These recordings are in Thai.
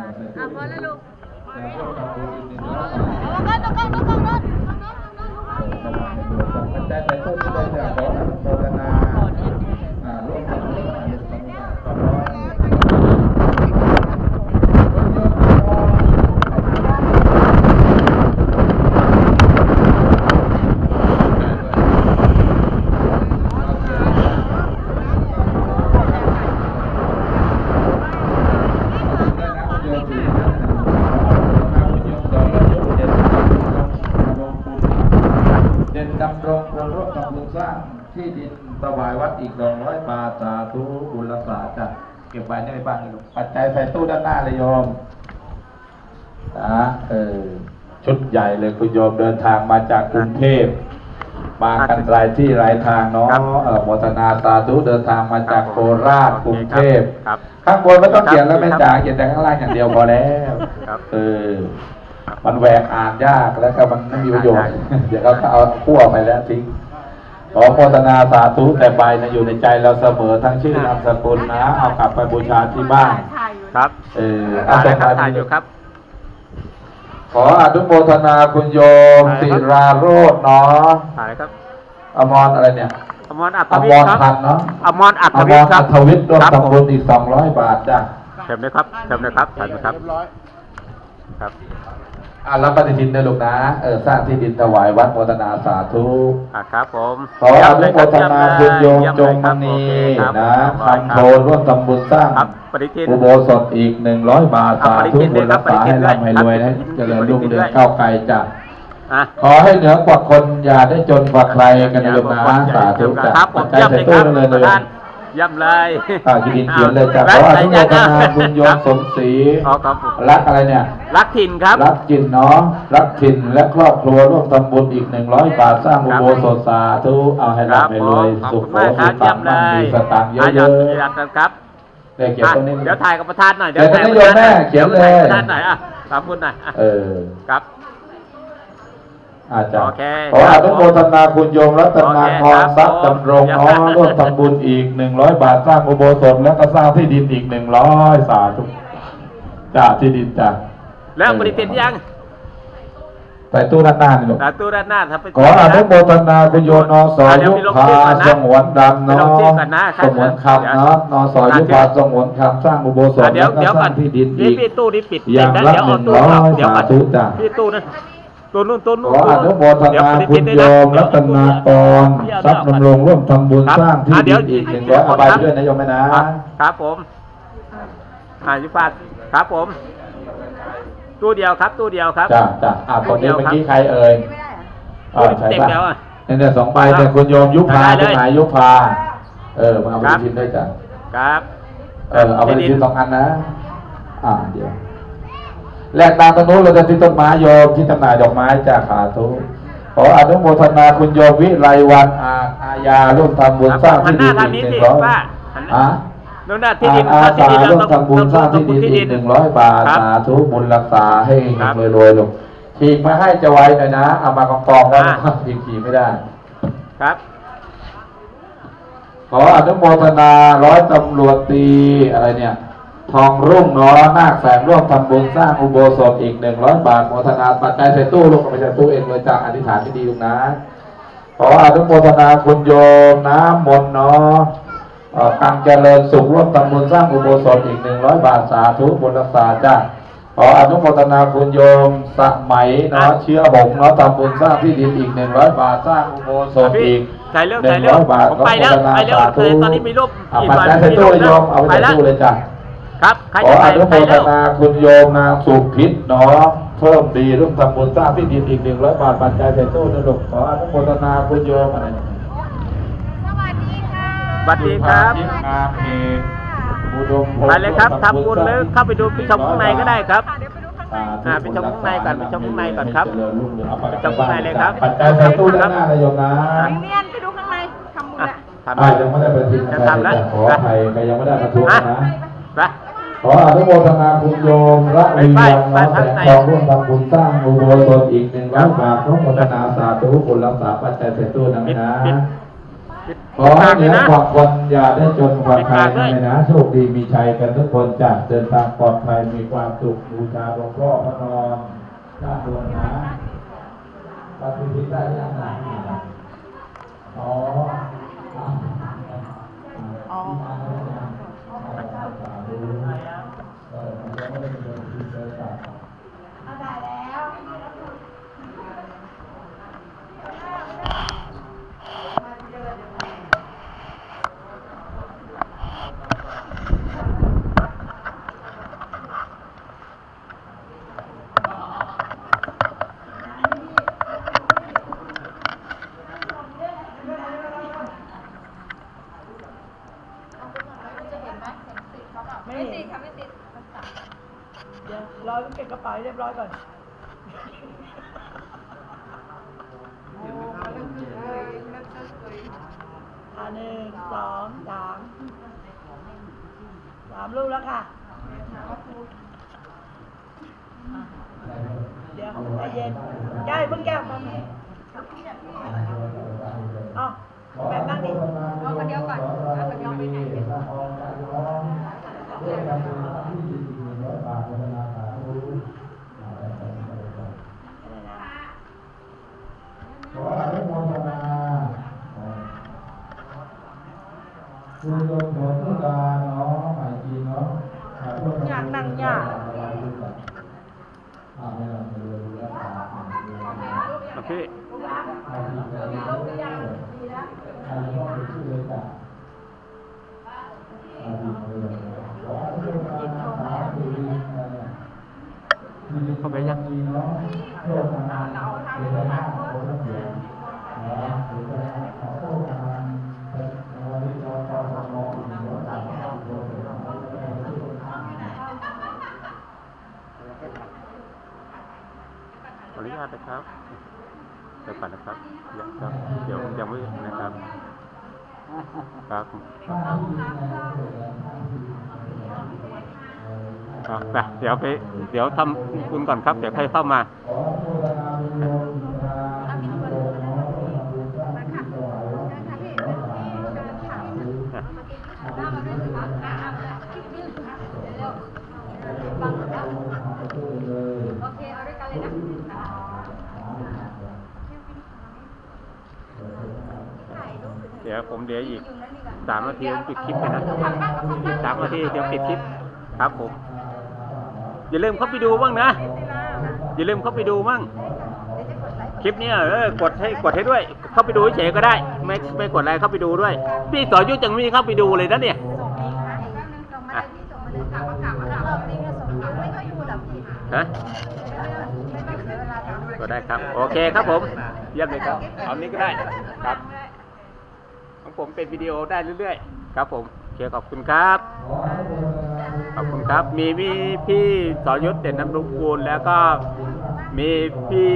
อะพอแล้วลูกแล้วก็ทำบุญอีกหนึ่งร้อยเอาบาทก็ต้องก็ต้องต้องปัจจัยใส่ตู้ที่ได้จากขออนุโมทนาอ่าร่วมทำบุญอันนี้สองร้อยสองร้อย เด่นดำรงพลร่วมทำบุญสร้างที่ดินถวายวัดอีกสองร้อยบาทสาธุบุญรักษาจ้ะเก็บไว้ในบ้านเลยลูกปัจจัยใส่ตู้ด้านหน้าเลยโยมนะเออชุดใหญ่เลยคุณโยมเดินทางมาจากกรุงเทพมากันหลายที่หลายทางเนาะครับเออโมทนาสาธุเดินทางมาจากโคราชกรุงเทพครับข้างบนไม่ต้องเขียนแล้วครับไม่จ่าเขียนแต่ข้างล่างอย่างเดียวพอแล้วครับเออ มันแหวกอ่านยากแล้วก็มันไม่มีประโยชน์อ่านยากเดี๋ยวเขาก็เอาขั้วไปแล้วทิ้งขอโมทนาสาธุแต่ใบนะอยู่ในใจเราเสมอทั้งชื่อนามสกุลนะ เอากลับไปบูชาที่บ้าน ครับ เออถ่ายส่นะงครับไปถ่ายอยู่ครับ ขออนุโมทนาคุณโยมถ่ายศิครับราโรจน์เนาะถ่ายเลยครับ อมรอะไรเนี่ยอมรอัอธวิมทรย์ครับพันธ์เนาะอมรอัอธมวิทรย์คอัรับธวิทย์ร่วมครับผทำบุมญอีกสองร้อยบาทจ้ะเชิญเลยครับเชิญเลยครับถ่ายเลยครับ ครับ อ่ารับปฏิทินด้วยลูกนะเออสร้างที่ดินถวายวัดโมทนาสาธุอะครับผมขออนุโมทนาบุญโยมเยี่ยจเลยงคมรับณีโอเคครับนะครับคำโทนร่วมทำบุญสร้างครับปฏิทินอุโบสถอีกหนึ่งร้อยบาทครัสาบปฏิธุทินบุญรักษาด้วยให้ครับร่ำให้รวยให้ปฏิทินเจริญปฏิทินรุ่งเรืองด้วยก้าวไกลจ้ะอะขอให้เหนือกว่าคนอย่าได้จนกว่าใครกันนะโยมนะสาธุจ้ะครับผปัมจจัยเยี่ยมใส่เลยคตู้รับนั่นเลยประเลยธานเยี่ยมเลยอ่ายินดีเขียนเลยจ้ะแวขออใส่นุโมยังทอะนาบุญโยมสมศรีอ๋อครับรักอะไรเนี่ย รักถิ่นครับ รักจินเนาะรักถิ่นและครอบครัวร่วมทำบุญอีกหนึ่งร้อยบาทสร้างอุโบสถสาธุเอาให้ครับร่ำให้ผรวยมขอบสุขคุณโขมากคสุรับตัเยี่ยงมเลยค์มั่งมีสตังค์เยอะอะอยากครับๆได้เขียนอะตรงนี้เดี๋ยวถ่ายกับประธานหน่อยเดี๋ยวจะได้โยมแม่เขียนเลยประธานหน่อยอะขอบคุณหน่อยอะเออครับ อาจารโอย์เคขออนุโมทนาคุณโยมรัตนาพรทรัพย์โอเคครับดำรงอ๋อร่วมทำบุญอีกหนึ่งร้อยบาทสร้างอุโบสถแล้วก็สร้างที่ดินอีกหนึ่งร้อยสาธุจ้าที่ดินจ้าแล้วปฏิทินยังใส่ตู้ด้านหน้านี่ลูกสาธุด้านหน้าถ้าไปขออนุโมทนาคุณโยนอสออะเดี๋ยุวพี่ลงพาชื่อก่อนนะสงวนดำไปลเนาะงชื่อก่อนนะครับสงวนคำเนาะนอสอยุพาสงวนคำสร้างอุโบสถอะเดี๋ยวแล้วก็เดี๋ยวสก่อร้านงที่ดินนี่อีกพี่ตู้นี่ปิดอย่างเดี๋ยวละเดี๋ยวเอาหนึ่ตู้งร้อยเดี๋ยวก่อนสาธุจ้ะพี่ตู้นั้น ตัวนู้นตัวนู้นขออนุโมทเดี๋ยวนาปฏิคุทิณด้วยโยนะมรัตนากรทรัพย์ดำรงร่วมทำบุญครับสร้างที่อะเดี๋ดิยวนอีกหนึ่งร้อยเอาไปครับด้วยนะโยมแม่นะ ครับครับผมอ่ายุพาครับผม ตู้เดียวครับ ตู้เดียวครับ จ้าจ้าอะคนนี้เมื่อกี้ใครเอ่ยอ่าใช่เต็มป่ะแล้วอะ เนี่ยเนี่ยสองใบเนี่ยคุณโยมยุพาได้เลย คุณหมายยุพา เออมาเอาไปครับทิ้งด้วยจ้ะ ครับ เออเอาไปทิ้งสองอันนะ อ่าเดี๋ยว แลกตามตรงนู้นเราจะที่ต้นไม้โยมที่จำหน่ายดอกไม้จากขาทุขออนุโมทนาคุณโยมวิไลวันอาอาญาร่วมทำบุญสร้างที่ดินอีกหนึ่งร้อยอะโน่นน่ะที่ดินอาที่สาดินร่วมต้องทำบุญสร้างที่ดินที่อีดิกนหนึ่งร้อยบาทครับสาธุบุญรักษาให้ครับรวยๆลูกฉีกมาให้จะไว้หน่อยนะ เอามากองกองๆแล้วอ่าฉีกฉีกไม่ได้ ครับ ขออนุโมทนาร้อยตำรวจตรีอะไรเนี่ย ทองรุ่งเนาะนาคแสงร่วมทำบุญสร้างอุโบสถอีกหนึ่งร้อยบาทโมทนาปัจจัยใส่ตู้ลูกเอาไปใส่ตู้เองเลยจากอธิษฐานที่ดีลูกนะขออนุโมทนาคุณโยมน้ำมนต์เนาะเอ่อตังเจริญสุขร่วมทำบุญสร้างอุโบสถอีกหนึ่งร้อยบาทสาธุบุญรักษาจ้าขออนุโมทนาคุณโยมสมัยเนาะเชื้อหงส์เนาะทำบุญสร้างที่ดินอีกหนึ่งร้อยบาทสร้างอุโบสถอีกถ่ายเร็วหนึ่ถ่ายงเร็วร้อยบาทผมไปแล้วขอโมทนาไปเร็วสาธุตอนนี้มีรูปอะกี่ปัจวันจัยใส่ตู้เลยมีโยรูมปเอาไปไปใส่แล้วตู้เลยจ้ะ ครับใครขอจะอไปนุโมไปทแล้วนาคุณโยมนางสุพิษเนาะเพิ่มดีร่วมทำบุญสร้างที่ดินอีกหนึ่งร้อยบาทปัจจัยใส่ตู้นะลูกขออนุโมทนาคุณโยมอะไรเนี่ยสวัสดีค่ะสวัสดีครับยิ่งงามเอกอุดมพงษ์ไปเลยครับทำบุญเลยเข้าไปดูไปชมข้างในก็ได้ครับเดี๋ยวไปดูข้างในสาธุอ่าไปชมข้างในก่อนไปชมข้างในก่อนครับเจริญรุ่งเรืองเอาไปชมข้างในเลยครับ ปัจจัยใส่ตู้ด้านหน้าเลยโยมนะเนียนไปดูข้างในทำบุญอะอะทำอ่ายังไม่ได้ประทินจะทำแล้ว ขออภัยใครยังไม่ได้ประท้วงอะนะ ไป ขออนุโมทนาคุณโยมระวีวันน้องแสงทองร่วมทำบุญสร้างอุโบสถอีกหนึ่งร้อยบาทพร้อมโมทนาสาธุบุญรักษาปัจจัยใส่ตู้นะนะขอให้เหลนืยอความคนอย่าได้จนความใครปิดปากด้วยเลยนะโชคดีมีชัยกันทุกคนจากเดินทางปลอดภัยมีความสุขบูชาหลวงพ่อพระนอนด้านบนนะปฏิทินได้ยังไงอ๋อ อ๋อ ไม่ติดค่ะไม่ติด เดี๋ยวรอเก็บกระเป๋าให้เรียบร้อยก่อนอ่าหนึ่งสองสามสามลูกแล้วค่ะ เดี๋ยวใจเย็นยายเพิ่งแก้วมาเอแบบนั่งดิเอาคนเดียวก่อนเอาคนเดียวไปไหน นะเดี๋ยวจะขอโทษทางวันนี้เราขอขอขอขอขอขอขอ ขออนุญาตนะครับเดี๋ ยวก่อนนะครับยังครับ เดี๋ยวยังไม่นะครับ ครับอะไปเดี๋ยวไป เดี๋ยวทำคุณก่อนครับ เดี๋ยวใครเข้ามาบุญโยมบุญนาบุญโยมเนาะบุญทำบุญสร้างบุญถวายวัดเนาะสาธุสาธุอาบุญที่ได้รับการฟังแล้วเลย โอเค เอาด้วยกันเลยนะ เดี๋ยวผมเดี๋ยวอีกสามนาทีผมปิดคลิปไปนะสามนาทีเดี๋ยวปิดคลิปครับผม อย่าลืมเข้าไปดูบ้างนะ อย่าลืมเข้าไปดูบ้างคลิปเนี้ยเออกดให้กดให้ด้วย เข้าไปดูเฉยๆก็ได้ ไม่ไม่กดอะไรเข้าไปดูด้วย พี่สอยุทธยังไม่เข้าไปดูเลยนะเนี่ยส่งมาเลยพี่ส่งมาเลยถามว่าถามว่าถามว่านี่ก็ส่งมาไม่ค่อยดูหรอกพี่ฮะไม่ต้องเสียเวลาถามก็ได้ครับ โอเคครับผม เยี่ยมเลยครับ เอานี้ก็ได้ครับ ของผมเป็นวิดีโอได้เรื่อยๆ ครับผมโอเคขอบคุณครับ ขอบคุณครับ มีพี่พี่สอยุทธเด่นน้ำรุกูล แล้วก็มีพี่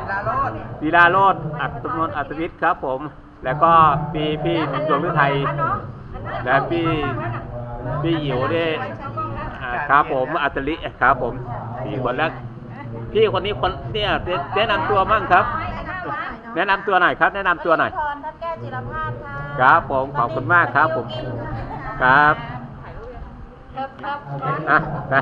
ศิลาโรดศิลาโรดอัตนนอัตวิทย์ครับผม แล้วก็มีพี่ดวงฤทัยและพี่พี่อิ๋วเนี่ยครับผมอัตลิครับผมสี่คนแล้วพี่คนนี้คนเนี่ยแนะนำตัวมั่งครับ แนะนำตัวหน่อยครับ แนะนำตัวหน่อย พรทัดแก้วจิรพาสค่ะครับผมขอบคุณมากครับผมครับเทิบเทิบอะไป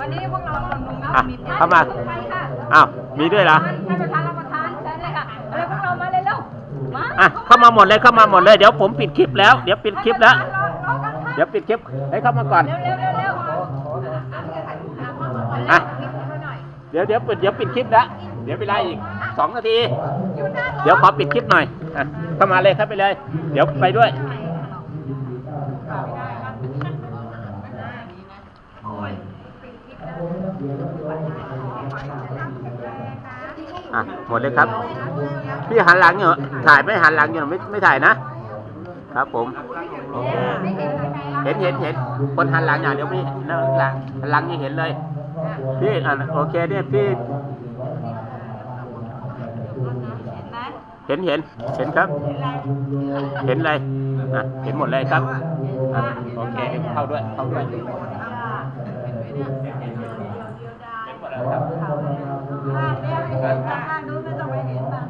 วันนี้พวกเราคนลุงอะมีเข้ามาใครค่ะอ้าวมีด้วยเหรอท่านประธานรับประทานเชิญเลยค่ะเร็วพวกเรามาเลยเร็วมาอะเข้ามาหมดเลยเข้ามาหมดเลยเดี๋ยวผมปิดคลิปแล้วเดี๋ยวปิดคลิปแล้วรอรอกันค่ะเดี๋ยวปิดคลิปให้เข้ามาก่อน เร็วเร็วเร็วเร็วอะเดี๋ยวเดี๋ยวปิดเดี๋ยวปิดคลิปแล้วเดี๋ยวไปไล่อีก สองนาที เดี๋ยวขอปิดคลิปหน่อยอะเข้ามาเลยครับไปเลย เดี๋ยวไปด้วย อะหมดเลยครับ พี่หันหลังอยู่ถ่ายไม่หันหลังอยู่ไม่ไม่ถ่ายนะ ครับผมโอเคเห็นเห็นเห็นคนหันหลังอย่างเดี๋ยวไม่เห็นหน้าหลังหันหลังนี่เห็นเลย พี่อะโอเคเนี่ยพี่ เห็นเห็นเห็นครับ เห็นอะไรเห็นหมดเลยครับโอเคเข้าด้วยเข้าด้วยรับนนางนู้นมงไปเห็นบ้าง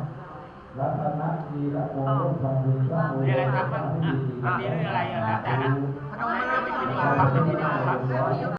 มีอะไรครับอะมีอะไรอะแต่นะทำไมไม่ไปกินข้าวครับที่นี่ครับ